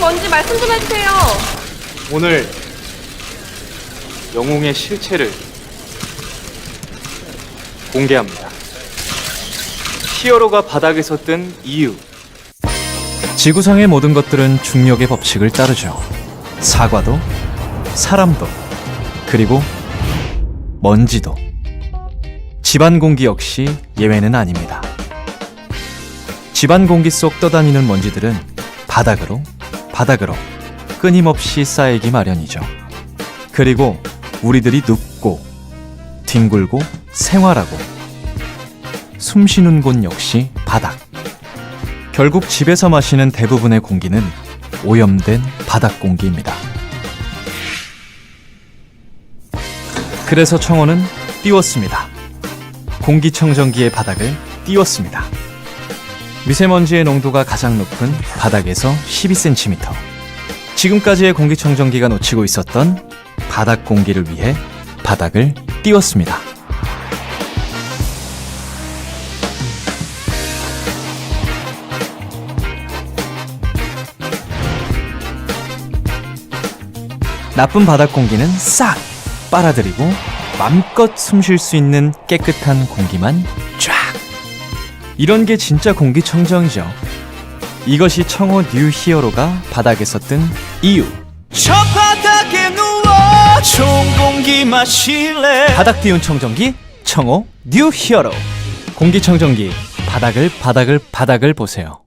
뭔지 말씀 좀 해주세요. 오늘 영웅의 실체를 공개합니다. 히어로가 바닥에서 뜬 이유. 지구상의 모든 것들은 중력의 법칙을 따르죠. 사과도, 사람도, 그리고 먼지도. 집안 공기 역시 예외는 아닙니다. 집안 공기 속 떠다니는 먼지들은 바닥으로, 바닥으로 끊임없이 쌓이기 마련이죠. 그리고 우리들이 눕고, 뒹굴고, 생활하고, 숨 쉬는 곳 역시 바닥. 결국 집에서 마시는 대부분의 공기는 오염된 바닥 공기입니다. 그래서 청원은 띄웠습니다. 공기청정기의 바닥을 띄웠습니다. 미세먼지의 농도가 가장 높은 바닥에서 12cm. 지금까지의 공기청정기가 놓치고 있었던 바닥 공기를 위해 바닥을 띄웠습니다. 나쁜 바닥 공기는 싹 빨아들이고 맘껏 숨 쉴 수 있는 깨끗한 공기만 쫙. 이런 게 진짜 공기청정이죠. 이것이 청호 뉴 히어로가 바닥에서 뜬 이유. 저 바닥에 누워 좋은 공기 마실래 바닥 띄운 청정기 청호 뉴 히어로. 공기청정기 바닥을 바닥을 바닥을 보세요.